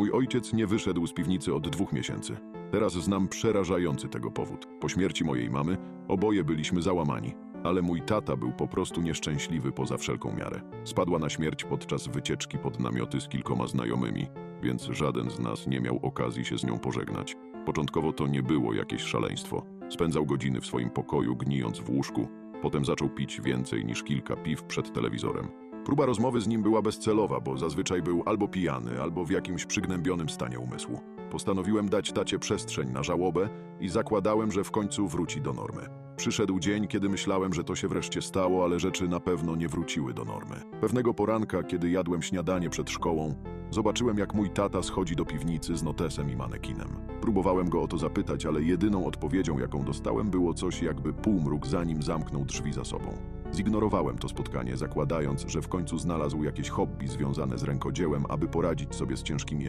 Mój ojciec nie wyszedł z piwnicy od dwóch miesięcy. Teraz znam przerażający tego powód. Po śmierci mojej mamy oboje byliśmy załamani, ale mój tata był po prostu nieszczęśliwy poza wszelką miarę. Spadła na śmierć podczas wycieczki pod namioty z kilkoma znajomymi, więc żaden z nas nie miał okazji się z nią pożegnać. Początkowo to nie było jakieś szaleństwo. Spędzał godziny w swoim pokoju, gnijąc w łóżku. Potem zaczął pić więcej niż kilka piw przed telewizorem. Próba rozmowy z nim była bezcelowa, bo zazwyczaj był albo pijany, albo w jakimś przygnębionym stanie umysłu. Postanowiłem dać tacie przestrzeń na żałobę i zakładałem, że w końcu wróci do normy. Przyszedł dzień, kiedy myślałem, że to się wreszcie stało, ale rzeczy na pewno nie wróciły do normy. Pewnego poranka, kiedy jadłem śniadanie przed szkołą, zobaczyłem, jak mój tata schodzi do piwnicy z notesem i manekinem. Próbowałem go o to zapytać, ale jedyną odpowiedzią, jaką dostałem, było coś jakby półmruk, zanim zamknął drzwi za sobą. Zignorowałem to spotkanie, zakładając, że w końcu znalazł jakieś hobby związane z rękodziełem, aby poradzić sobie z ciężkimi